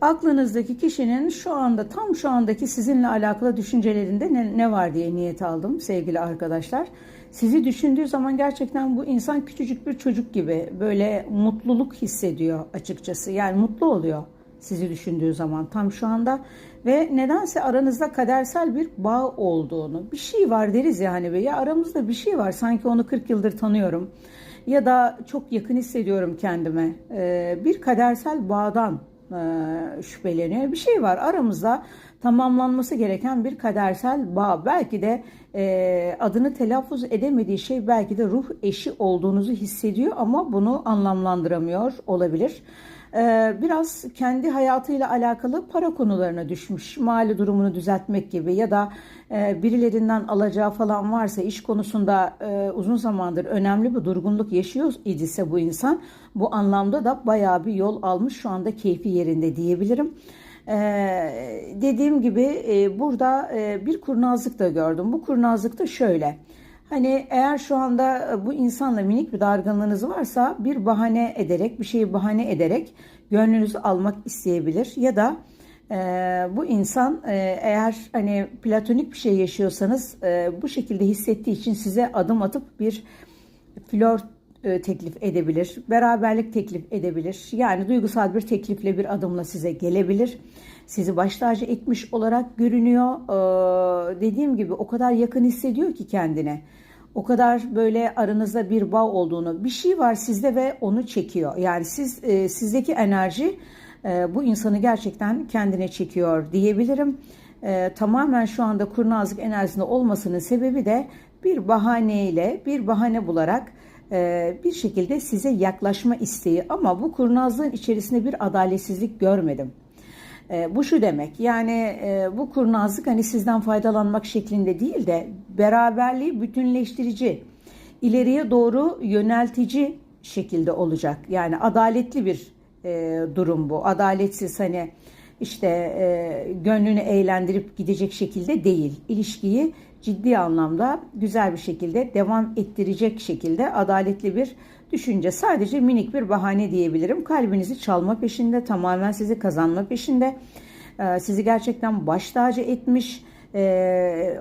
Aklınızdaki kişinin şu anda tam şu andaki sizinle alakalı düşüncelerinde ne, ne var diye niyet aldım sevgili arkadaşlar. Sizi düşündüğü zaman gerçekten bu insan küçücük bir çocuk gibi böyle mutluluk hissediyor açıkçası. Yani mutlu oluyor sizi düşündüğü zaman tam şu anda ve nedense aranızda kadersel bir bağ olduğunu bir şey var deriz yani ve ya aramızda bir şey var sanki onu 40 yıldır tanıyorum ya da çok yakın hissediyorum kendime ee, bir kadersel bağdan şüpheleniyor bir şey var aramızda tamamlanması gereken bir kadersel bağ belki de e, adını telaffuz edemediği şey belki de ruh eşi olduğunuzu hissediyor ama bunu anlamlandıramıyor olabilir. Ee, biraz kendi hayatıyla alakalı para konularına düşmüş. Mali durumunu düzeltmek gibi ya da e, birilerinden alacağı falan varsa iş konusunda e, uzun zamandır önemli bir durgunluk yaşıyor idiyse bu insan bu anlamda da bayağı bir yol almış şu anda keyfi yerinde diyebilirim. Ee, dediğim gibi e, burada bir kurnazlık da gördüm. Bu kurnazlık da şöyle. Hani eğer şu anda e, bu insanla minik bir dargınlığınız varsa bir bahane ederek, bir şeyi bahane ederek gönlünüzü almak isteyebilir. Ya da e, bu insan e, eğer hani platonik bir şey yaşıyorsanız e, bu şekilde hissettiği için size adım atıp bir flört teklif edebilir, beraberlik teklif edebilir. Yani duygusal bir teklifle bir adımla size gelebilir. Sizi baş tacı etmiş olarak görünüyor. Ee, dediğim gibi o kadar yakın hissediyor ki kendine. O kadar böyle aranızda bir bağ olduğunu, bir şey var sizde ve onu çekiyor. Yani siz e, sizdeki enerji e, bu insanı gerçekten kendine çekiyor diyebilirim. E, tamamen şu anda kurnazlık enerjisinde olmasının sebebi de bir bahaneyle, bir bahane bularak e, bir şekilde size yaklaşma isteği ama bu kurnazlığın içerisinde bir adaletsizlik görmedim. E, bu şu demek yani e, bu kurnazlık hani sizden faydalanmak şeklinde değil de beraberliği bütünleştirici, ileriye doğru yöneltici şekilde olacak. Yani adaletli bir e, durum bu. Adaletsiz hani işte e, gönlünü eğlendirip gidecek şekilde değil. İlişkiyi ciddi anlamda güzel bir şekilde devam ettirecek şekilde adaletli bir düşünce. Sadece minik bir bahane diyebilirim. Kalbinizi çalma peşinde, tamamen sizi kazanma peşinde. Ee, sizi gerçekten baş tacı etmiş. Ee,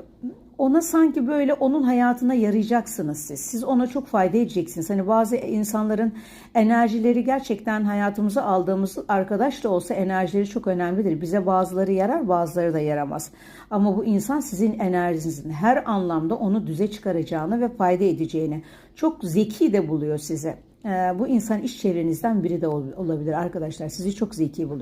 ona sanki böyle onun hayatına yarayacaksınız siz. Siz ona çok fayda edeceksiniz. Hani bazı insanların enerjileri gerçekten hayatımıza aldığımız arkadaş da olsa enerjileri çok önemlidir. Bize bazıları yarar bazıları da yaramaz. Ama bu insan sizin enerjinizin her anlamda onu düze çıkaracağını ve fayda edeceğini çok zeki de buluyor size. Ee, bu insan iş çevrenizden biri de olabilir arkadaşlar. Sizi çok zeki buluyor.